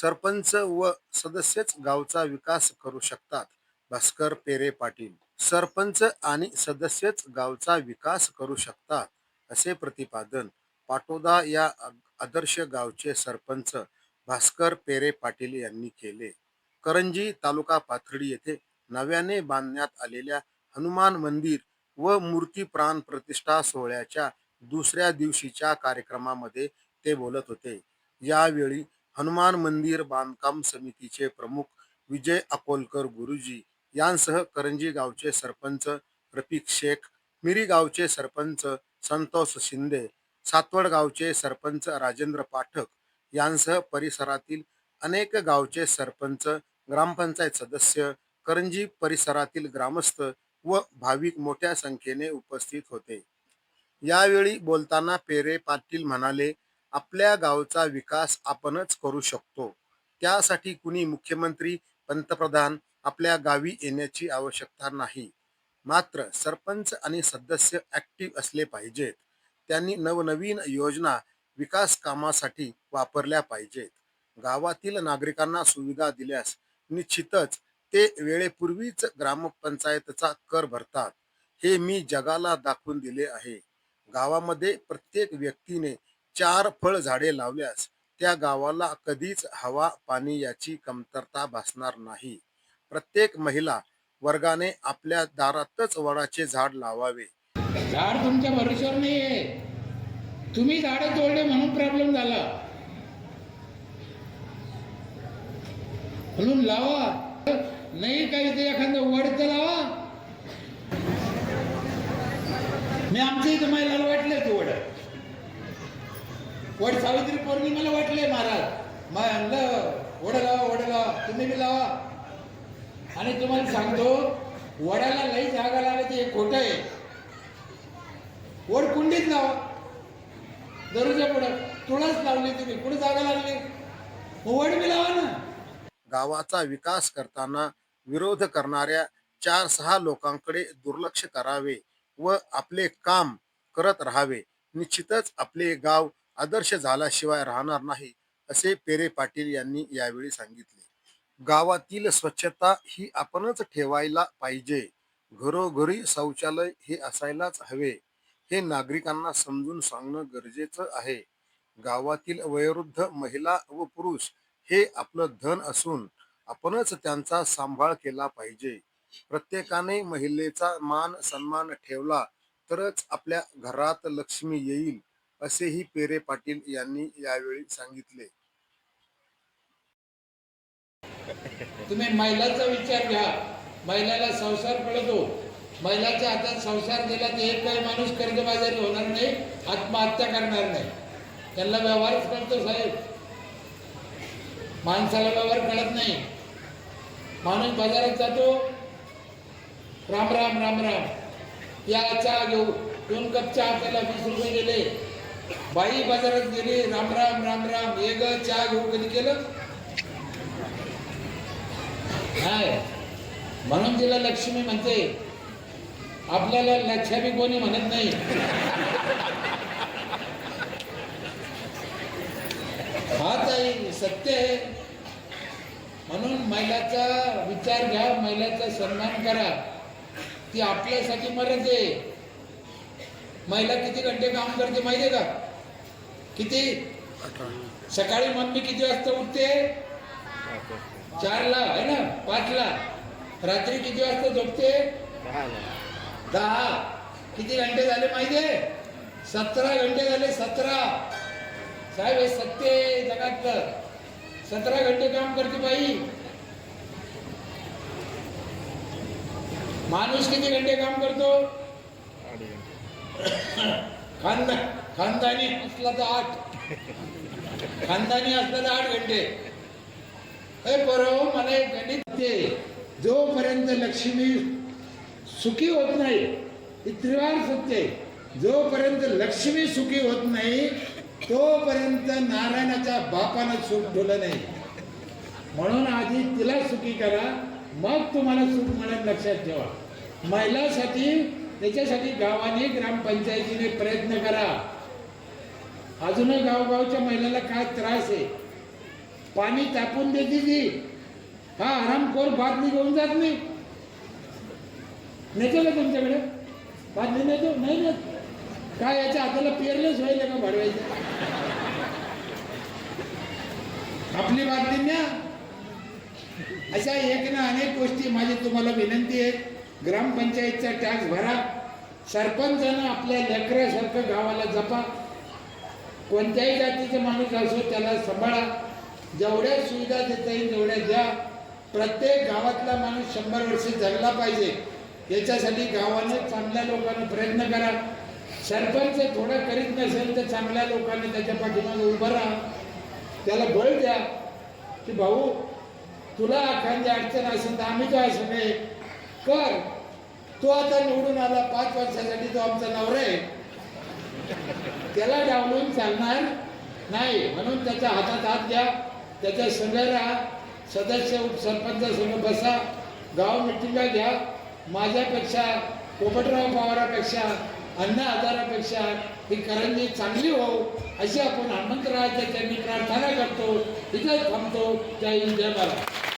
सरपंच व सदस्यच गावचा विकास करू शकतात. भास्कर पेरे पाटील सरपंच आणि सदस्यच गावचा विकास करू शकतात असे प्रतिपादन पाटोदा या आदर्श गावचे सरपंच भास्कर पेरे पाटील यांनी केले. करंजी तालुका पाथर्डी येथे नव्याने बांधण्यात आलेल्या हनुमान मंदिर व मूर्ती प्राण प्रतिष्ठा सोहळ्याच्या दुसऱ्या दिवशीच्या कार्यक्रमामध्ये ते बोलत होते. यावेळी हनुमान मंदिर बांधकाम समितीचे प्रमुख विजय अकोलकर गुरुजी यांसह करंजी गावचे सरपंच रफिक शेख मिरी गावचे सरपंच संतोष शिंदे सातवड गावचे सरपंच राजेंद्र पाठक यांसह परिसरातील अनेक गावचे सरपंच ग्रामपंचायत सदस्य करंजी परिसरातील ग्रामस्थ व भाविक मोठ्या संख्येने उपस्थित होते. यावेळी बोलताना पेरे पाटील म्हणाले आपल्या गावचा विकास आपणच करू शकतो. त्यासाठी कुणी मुख्यमंत्री पंतप्रधान आपल्या गावी येण्याची आवश्यकता नाही. मात्र सरपंच आणि सदस्य ऍक्टिव्ह असले पाहिजेत. त्यांनी नवनवीन योजना विकास कामासाठी वापरल्या पाहिजेत. गावातील नागरिकांना सुविधा दिल्यास निश्चितच ते वेळेपूर्वीच ग्रामपंचायतचा कर भरतात. हे मी जगाला दाखवून दिले आहे. गावामध्ये प्रत्येक व्यक्तीने चार फळ झाडे लावल्यास त्या गावाला कधीच हवा पाणी याची कमतरता भासणार नाही. प्रत्येक महिला वर्गाने आपल्या दारातच वडाचे झाड लावावे. झाड तुमच्या भरोश्यावर नाहीये. तुम्ही झाड तोडले म्हणून प्रॉब्लेम झाला. म्हणून लावा. नाही काही ते एखादं वड तर लावा. मी आमच्या इथं महिलाला वाटले ते वड. वड सावित्री पौर्णिमेला वाटले महाराज. मग म्हणलं वड लावा वड लावा तुम्ही बी लावा. आणि तुम्हाला सांगतो वडाला लई जागा लागायची हे खोटं आहे. वड कुंडीत लावा. दरोजा पुढं. तुळस लावली तुम्ही. कुठे जागा लागली? वड बी लावा ना. गावाचा विकास करताना विरोध करणाऱ्या चार सहा लोकांकडे दुर्लक्ष करावे व आपले काम करत राहावे. निश्चितच आपले गाव आदर्श झाल्याशिवाय राहणार नाही असे पेरे पाटील यांनी यावेळी सांगितले. गावातील स्वच्छता ही आपणच ठेवायला पाहिजे. घरोघरी शौचालय हे असायलाच हवे. हे नागरिकांना समजून सांगणं गरजेचं आहे. गावातील वयोवृद्ध महिला व पुरुष हे आपलं धन असून आपणच त्यांचा सांभाळ केला पाहिजे. प्रत्येकाने महिलेचा मान सन्मान ठेवला तरच आपल्या घरात लक्ष्मी येईल. असेही पेरे पाटील यांनी यावेळी सांगितले. तुम्ही महिलाचा विचार घ्या. महिलाला संसार पडतो. महिलाच्या हातात संसार दिला तर एक काही माणूस कर्जबाजारी होणार नाही आत्महत्या करणार नाही. त्यांना व्यवहारच कळतो साहेब. माणसाला व्यवहार कळत नाही. माणूस बाजारात जातो. राम राम राम राम. या चहा घेऊ दोन कप चहा त्याला वीस रुपये गेले बाई बाजारात गेली राम राम राम राम ये ग चहा घेऊ कधी केलं? नाही. म्हणून तिला लक्ष्मी म्हणते आपल्याला लक्ष्मी कोणी म्हणत नाही. हा ताई सत्य आहे. म्हणून महिलाचा विचार घ्या महिलाचा सन्मान करा. ती आपल्यासाठी मरत. आहे महिला किती घंटे काम करते माहिती आहे का? किती? सकाळी मम्मी किती वाजता उठते? चारला आहे ना? पाचला. रात्री किती वाजता झोपते? दहा. किती घंटे झाले माहितीये सतरा घंटे झाले सतरा. साहेब हे सत्य आहे जगातलं. सतरा घंटे काम करते बाई. माणूस किती घंटे काम करतो? खानदा खानदानी असला तर आठ. खानदानी असला तर आठ घंटे. हे बरो मला एक गणित ते जोपर्यंत लक्ष्मी सुखी होत नाही ही त्रिवार सत्य जोपर्यंत लक्ष्मी सुखी होत नाही तोपर्यंत नारायणाच्या बापानं सुख ठेवलं नाही. म्हणून आधी तिला सुखी करा मग तुम्हाला सुख मिळेल लक्षात ठेवा. महिलासाठी त्याच्यासाठी गावाने ग्रामपंचायतीने प्रयत्न करा. अजूनही गावगावच्या महिलाला काय त्रास आहे? पाणी तापून देते ती. हा आरामखोर बादली घेऊन जात नाही. नेतो का तुमच्याकडे? बादली नेतो? नाही ना काय याच्या हाताला पेरलेच व्हायला का भरवायचं? आपली बादली न्या. अशा एक ना अनेक गोष्टी माझी तुम्हाला विनंती आहे. ग्रामपंचायतचा टॅक्स भरा. सरपंचानं आपल्या लेकरासारखं गावाला जपा. कोणत्याही जातीचा माणूस असो त्याला सांभाळा. जेवढ्या सुविधा देता येईल तेवढ्या द्या. प्रत्येक गावातला माणूस शंभर वर्ष जगला पाहिजे. याच्यासाठी गावाने चांगल्या लोकांना प्रयत्न करा. सरपंच थोडं करीत नसेल तर चांगल्या लोकांनी त्याच्या पाठीमागे उभं राहा. त्याला बळ द्या. की भाऊ तुला एखादी अडचण असेल तर आम्ही काय सगळे कर तो आता निवडून आला पाच वर्षासाठी जो आमचा नवरा आहे. त्याला डावलून चालणार नाही. म्हणून त्याच्या हातात हात घ्या. त्याच्या संघ राहा. सदस्य सरपंच संघ बसा. गाव मिटिंगा घ्या. माझ्यापेक्षा पोपटराव पवारापेक्षा अन्न आजारापेक्षा ही करंजी चांगली हो अशी आपण हनुमंतरावाच्या त्यांनी प्रार्थना करतो. इथं थांबतो. त्या हिंद जय